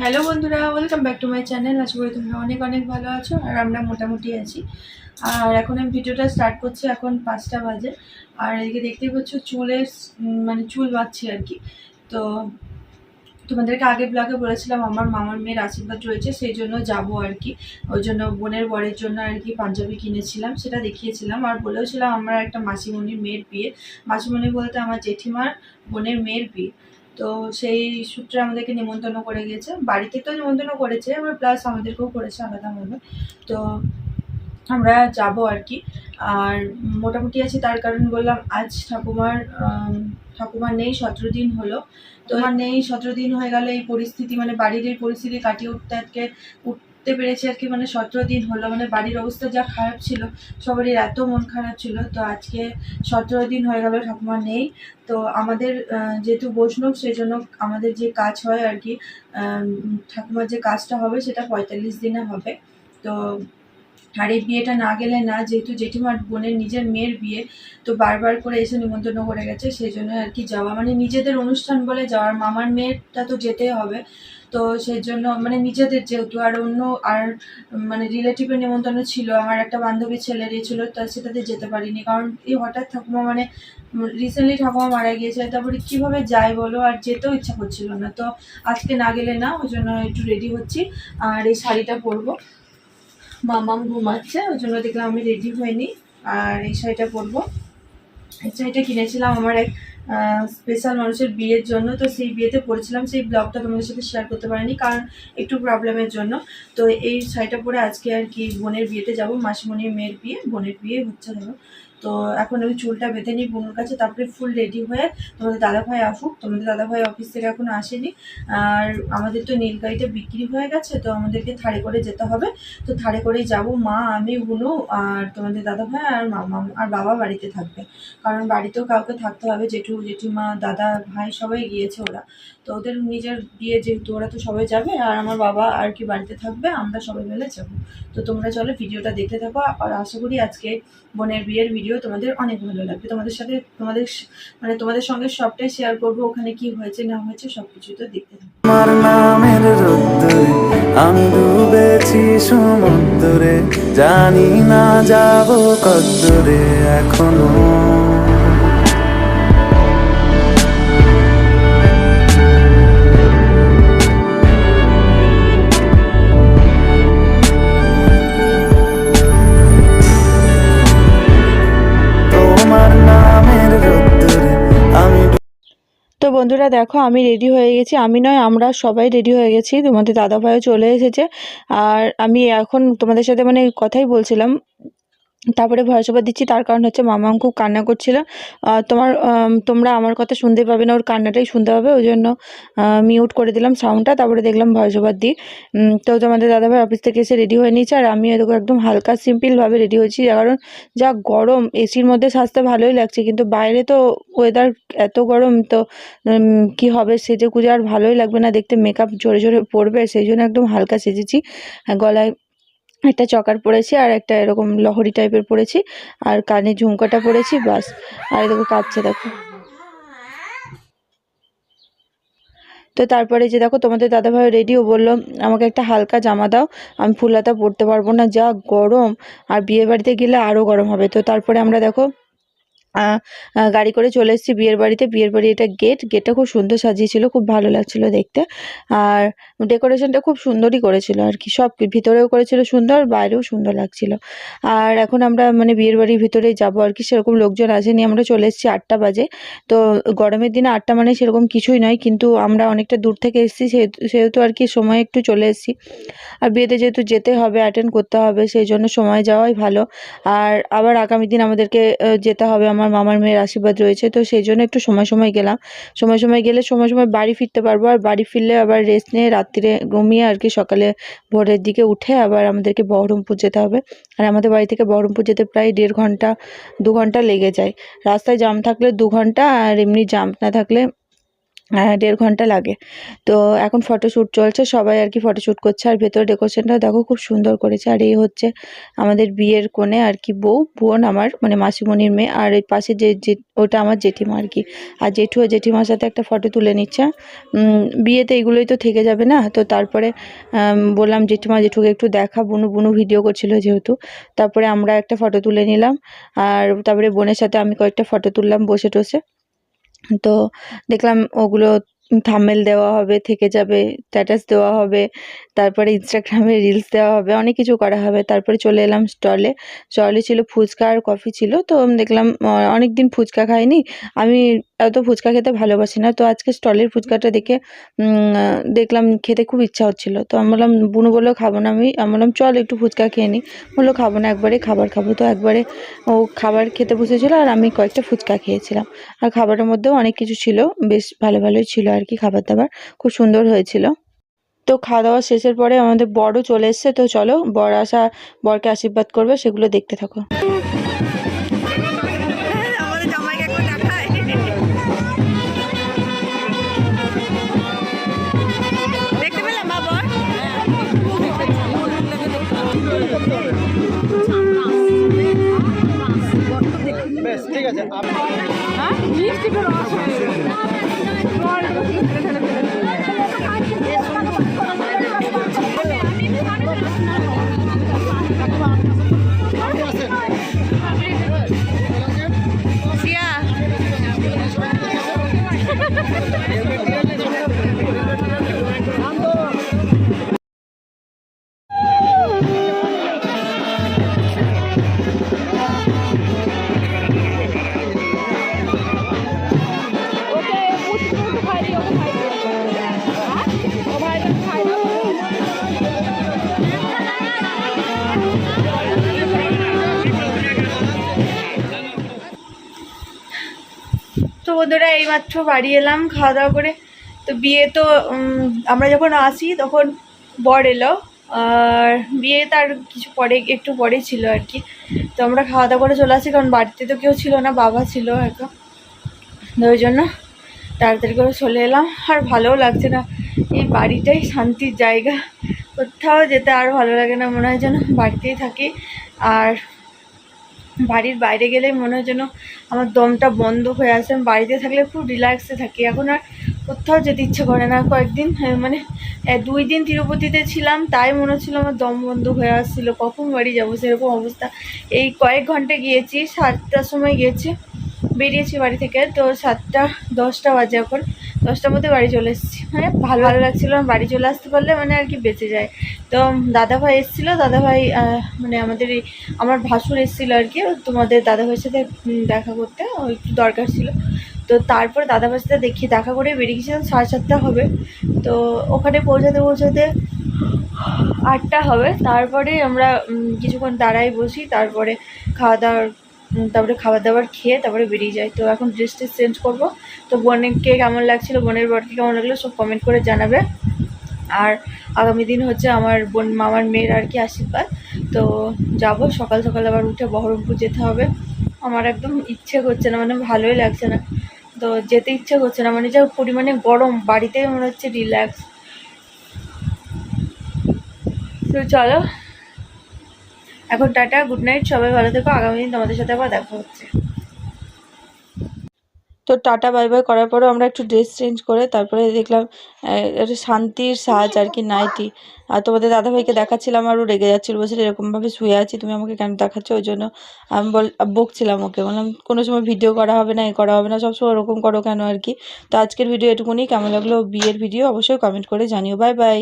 Hello বন্ধুরা welcome back to my channel আশা করি তোমরা অনেক অনেক ভালো আছো আর আমরা মোটামুটি আছি। আর এখন আমি ভিডিওটা স্টার্ট করছি, এখন পাঁচটা বাজে। আর এদিকে দেখতেই পাচ্ছ চুলের মানে চুল বাঁধছি আর কি। তো তোমাদেরকে আগে ব্লগে বলেছিলাম, আমার মামার মেয়ের আশীর্বাদ রয়েছে, সেই জন্য যাব আর কি। ওই জন্য বোনের বরের জন্য আর কি পাঞ্জাবি কিনেছিলাম, সেটা দেখিয়েছিলাম। আর বলেওছিলাম আমার একটা মাসিমণির মেয়ের বিয়ে। মাসিমণি বলতে আমার জেঠিমার বোনের মেয়ের বিয়ে। তো সেই সূত্রে আমাদেরকে নিমন্ত্রণ করে গিয়েছে বাড়িতে তো নিমন্ত্রণ করেছে, আবার প্লাস আমাদেরকেও করেছে আলাদাভাবে তো আমরা যাব আর কি। আর মোটামুটি আছে তার কারণ বললাম, আজ ঠাকুমার ঠাকুমার নেই, সতেরো দিন হলো। তো নেই, সতেরো দিন হয়ে গেল এই পরিস্থিতি মানে বাড়ির এই পরিস্থিতি কাটিয়ে উঠতে আজকে উঠতে পেরেছি আর কি মানে সতেরো দিন হলো মানে বাড়ির অবস্থা যা খারাপ ছিল, সবারই এত মন খারাপ ছিল। তো আজকে সতেরো দিন হয়ে গেল, ঠাকুমা নেই। তো আমাদের যেহেতু বৈষ্ণব সেই জন্য আমাদের যে কাজ হয় আর কি ঠাকুমার যে কাজটা হবে, সেটা পঁয়তাল্লিশ দিনে হবে। তো আর এই বিয়েটা না গেলে না, যেহেতু জেঠিমার বোনের নিজের মেয়ের বিয়ে, তো বারবার করে এসে নিমন্ত্রণ করে গেছে, সেই জন্য আর কি যাওয়া। মানে নিজেদের অনুষ্ঠান বলে যাওয়ার, মামার মেয়েরটা তো যেতেই হবে। তো সেই জন্য মানে নিজেদের যেহেতু, আর অন্য আর মানে রিলেটিভের নিমন্ত্রণ ছিল, আমার একটা বান্ধবীর ছেলের এ ছিল, তা সেটাতে যেতে পারিনি। কারণ এই হঠাৎ ঠাকুমা মানে রিসেন্টলি ঠাকুমা মারা গিয়েছে, তারপরে কীভাবে যাই বলো? আর যেতেও ইচ্ছা করছিল না। তো আজকে না গেলে না, ওই জন্য একটু রেডি হচ্ছি, আর এই শাড়িটা পরবো। মামাম ঘুমাচ্ছে, ওই জন্য দেখলাম আমি রেডি হয়নি। আর এই শাড়িটা পরবো। এই শাড়িটা কিনেছিলাম আমার এক স্পেশাল মানুষের বিয়ের জন্য। তো সেই বিয়েতে পড়েছিলাম, সেই ব্লগটা তোমাদের সাথে শেয়ার করতে পারিনি, কারণ একটু প্রবলেমের জন্য। তো এই শাড়িটা পরে আজকে আর কি বোনের বিয়েতে যাব, মাসিমণির মেয়ের বিয়ে, বোনের বিয়ে হচ্ছে ধরো। তো এখন আমি চুলটা বেঁধে নিই বোনের কাছে, তারপরে ফুল রেডি হয়ে তোমাদের দাদাভাই আসুক। তোমাদের দাদাভাই অফিস থেকে এখন আসেনি। আর আমাদের তো নীল গাড়িটা বিক্রি হয়ে গেছে, তো আমাদেরকে থাড়ে করে যেতে হবে। তো থাড়ে করেই যাব, মা, আমি, বুনু আর তোমাদের দাদা ভাই আর মামা আর বাবা বাড়িতে থাকবে। কারণ বাড়িতেও কাউকে থাকতে হবে, জেঠু, জেঠিমা, দাদা, ভাই সবাই গিয়েছে ওরা। তো ওদের নিজের বিয়ে যেহেতু, ওরা তো সবাই যাবে। আর আমার বাবা আর কি বাড়িতে থাকবে, আমরা সবাই মিলে যাব। তো তোমরা চলো ভিডিওটা দেখতে থাকো। আর আশা করি আজকে বোনের বিয়ের ভিডিও তোমাদের অনেক ভালো লাগবে। তোমাদের সাথে তোমাদের মানে তোমাদের সঙ্গে সবটাই শেয়ার করব, ওখানে কি হয়েছে, না হয়েছে সব কিছু তো দেখতে আমার নামের আমি ডুবেছি সমুদ্রে। জানি না যাব কদ্দুরে এখনও। বন্ধুরা, দেখো, আমি রেডি হয়ে গেছি। আমি নয়, আমরা সবাই রেডি হয়ে গেছি। তোমাদের দাদা দাদাভাইও চলে এসেছে। আর আমি এখন তোমাদের সাথে মানে কথাই বলছিলাম। তারপরে ভয়েস ওভার দিচ্ছি, তার কারণ হচ্ছে মামাম খুব কান্না করছিল। তোমার তোমরা আমার কথা শুনতে পাবে না, ওর কান্নাটাই শুনতে পাবে, ওই জন্য মিউট করে দিলাম সাউন্ডটা তারপরে দেখলাম ভয়েস ওভার দিই। তো তোমাদের দাদাভাই অফিস থেকে এসে রেডি হয়ে নিয়েছে, আর আমি এরকম একদম হালকা সিম্পলভাবে রেডি হয়েছি কারণ যা গরম এসির মধ্যে সাজতে ভালোই লাগছে, কিন্তু বাইরে তো ওয়েদার এত গরম, তো কি হবে সেজে গুজে আর ভালোই লাগবে না, দেখতে মেকআপ জোরে জোরে পড়বে সেই জন্য একদম হালকা সেজেছি, গলায় একটা চকার পরেছি আর একটা এরকম লহরি টাইপের পরেছি। আর কানে ঝুমকাটা পরেছি, বাস। আর এরকম কাঁদছে, দেখো। তো তারপরে যে দেখো, তোমাদের দাদাভাই রেডিও বলল, আমাকে একটা হালকা জামা দাও, আমি ফুলাতা পরতে পারব না, যা গরম। আর বিয়ে বাড়িতে গেলে আরও গরম হবে। তো তারপরে আমরা দেখো গাড়ি করে চলে এসেছি বিয়ের বাড়িতে। বিয়ের বাড়ি এটা গেট গেটটা খুব সুন্দর সাজিয়েছিল, খুব ভালো লাগছিল দেখতে। আর ডেকোরেশনটা খুব সুন্দরই করেছিল আর কি, সব ভিতরেও করেছিল সুন্দর, বাইরেও সুন্দর লাগছিল। আর এখন আমরা মানে বিয়ের বাড়ির ভিতরে যাব আর কি, সেরকম লোকজন আসেনি, আমরা চলে এসেছি আটটা বাজে। তো গরমের দিনে আটটা মানে সেরকম কিছুই নয়, কিন্তু আমরা অনেকটা দূর থেকে এসেছি, সেহেতু আর কি সময় একটু চলে এসেছি। আর বিয়েতে যেহেতু যেতে হবে অ্যাটেন্ড করতে হবে, সেই জন্য সময় যাওয়াই ভালো। আর আবার আগামী দিন আমাদেরকে যেতে হবে আমার মামার মেয়ের আশীর্বাদ রয়েছে, তো সেই জন্য একটু সময় সময় গেলাম। সময় সময় গেলে সময় সময় বাড়ি ফিরতে পারব। আর বাড়ি ফিরলে আবার রেস্ট নিয়ে রাত্রিরে ঘুমিয়ে আর কি সকালে ভোরের দিকে উঠে আবার আমাদেরকে বহরমপুর যেতে হবে। আর আমাদের বাড়ি থেকে বহরমপুর যেতে প্রায় দেড় ঘণ্টা, দু ঘণ্টা লেগে যায়। রাস্তায় জাম থাকলে দু ঘণ্টা আর এমনি জাম না থাকলে দেড় ঘণ্টা লাগে। তো এখন ফটোশ্যুট চলছে, সবাই আর কি ফটোশ্যুট করছে। আর ভেতর ডেকোরেশনটা দেখো খুব সুন্দর করেছে। আর এই হচ্ছে আমাদের বিয়ের কোণে আর কি বউ, বোন আমার মানে মাসিমণির মেয়ে। আর এই পাশে যে ওটা আমার জেঠিমা আর কি। আর জেঠু ও জেঠিমার সাথে একটা ফটো তুলে নিচ্ছে। বিয়েতে এগুলোই তো থেকে যাবে না? তো তারপরে বললাম জেঠিমা, জেঠুকে একটু দেখা। বুনু বুনু ভিডিও করছিল যেহেতু। তারপরে আমরা একটা ফটো তুলে নিলাম। আর তারপরে বোনের সাথে আমি কয়েকটা ফটো তুললাম বসে টসে তো দেখলাম ওগুলো থাম্বনেল দেওয়া হবে, থেকে যাবে স্ট্যাটাস দেওয়া হবে, তারপরে ইনস্টাগ্রামে রিলস দেওয়া হবে, অনেক কিছু করা হবে। তারপরে চলে এলাম স্টলে স্টলে ছিল ফুচকা আর কফি ছিল, তো দেখলাম অনেক দিন ফুচকা খাইনি। আমি এত ফুচকা খেতে ভালোবাসি না, তো আজকে স্টলের ফুচকাটা দেখে দেখলাম খেতে খুব ইচ্ছা হচ্ছিল। তো আমি বললাম, বুনু বলল খাব না আমি। আমি বললাম, চল একটু ফুচকা খেয়ে নিই বলল, খাব না, একবারে খাবার খাব। তো একবারে ও খাবার খেতে বসেছিল আর আমি কয়েকটা ফুচকা খেয়েছিলাম। আর খাবারের মধ্যেও অনেক কিছু ছিল, বেশ ভালো ভালোই ছিল আর কি খাবার দাবার? খুব সুন্দর হয়েছিল। তো খাওয়া দাওয়া শেষের পরে আমাদের বড়ও চলে এসছে, তো চলো বর আসা, বরকে আশীর্বাদ করবে, সেগুলো দেখতে থাকো। বন্ধুরা, এইমাত্র বাড়ি এলাম খাওয়া দাওয়া করে। তো বিয়ে তো আমরা যখন আসি তখন বর এলো। আর বিয়ে তার কিছু পরে, একটু পরে ছিল আর কি। তো আমরা খাওয়া দাওয়া করে চলে আসি, কারণ বাড়িতে তো কেউ ছিল না, বাবা ছিল একা। ওই জন্য তাড়াতাড়ি করে চলে এলাম। আর ভালোও লাগছে না। এই বাড়িটাই শান্তির জায়গা। কোথাও যেতে আর ভালো লাগে না, মনে হয় যেন বাড়িতেই থাকি। আর বাড়ির বাইরে গেলে মনে হয় যেন আমার দমটা বন্ধ হয়ে আসে বাড়িতে থাকলে খুব রিল্যাক্সে থাকি। এখন আর কোথাও যেতে ইচ্ছে করে না। কয়েকদিন মানে দুই দিন তিরুপতিতে ছিলাম, তাই মনে হচ্ছিল আমার দম বন্ধ হয়ে আসছিল। কখন বাড়ি যাব সেরকম অবস্থা। এই কয়েক ঘণ্টা গিয়েছি, সাতটার সময় গিয়েছি, বেরিয়েছি বাড়ি থেকে। তো সাতটা, দশটা বাজে এখন। দশটার মধ্যে বাড়ি চলে এসেছি। মানে ভালো ভালো লাগছিল বাড়ি চলে আসতে পারলে মানে আর কি বেঁচে যায়। তো দাদাভাই এসেছিল, দাদাভাই মানে আমাদের এই, আমার ভাসুর এসেছিল আর কি, তোমাদের দাদাভাইয়ের সাথে দেখা করতে একটু দরকার ছিল। তো তারপর দাদাভাইয়ের সাথে দেখি, দেখা করে বেরিয়ে গেছিলাম সাড়ে সাতটা হবে। তো ওখানে পৌঁছাতে পৌঁছাতে আটটা হবে। তারপরে আমরা কিছুক্ষণ দাঁড়াই বসি, তারপরে খাওয়া দাওয়ার তারপরে খাবার দাবার খেয়ে তারপরে বেরিয়ে যাই তো এখন ড্রেস ট্রেস চেঞ্জ করব। তো বোনকে কেমন লাগছিল? বোনের বরকে কেমন লাগল? সব কমেন্ট করে জানাবে। আর আগামী দিন হচ্ছে আমার বোন, মামার মেয়ের আর কি আশীর্বাদ। তো যাব। সকাল সকাল আবার উঠে বহরমপুর যেতে হবে। আমার একদম ইচ্ছে করছে না মানে ভালোই লাগছে না। তো যেতে ইচ্ছে করছে না মানে যা পরিমাণে গরম বাড়িতে মনে হচ্ছে রিল্যাক্স তো চলো। এখন টাটা, গুড নাইট, সবাই ভালো থেকো, আগামী দিন তোমাদের সাথে আবার দেখা হচ্ছে। তো টাটা, বাই বাই করার পরেও আমরা একটু ড্রেস চেঞ্জ করে তারপরে দেখলাম একটা শান্তির সাজ আর কি, নাইটি। আর তোমাদের দাদাভাইকে দেখাচ্ছিলাম, আরও রেগে যাচ্ছিল, বলছিল এরকমভাবে শুয়ে আছি, তুমি আমাকে কেন দেখাচ্ছ? ওই জন্য আমি বল, বকছিলাম ওকে, বললাম কোনো সময় ভিডিও করা হবে না, এ করা হবে না, সবসময় ওরকম করো কেন আর কি? তো আজকের ভিডিও এটুকুনি, কেমন লাগল বিয়ের ভিডিও অবশ্যই কমেন্ট করে জানিও, বাই বাই।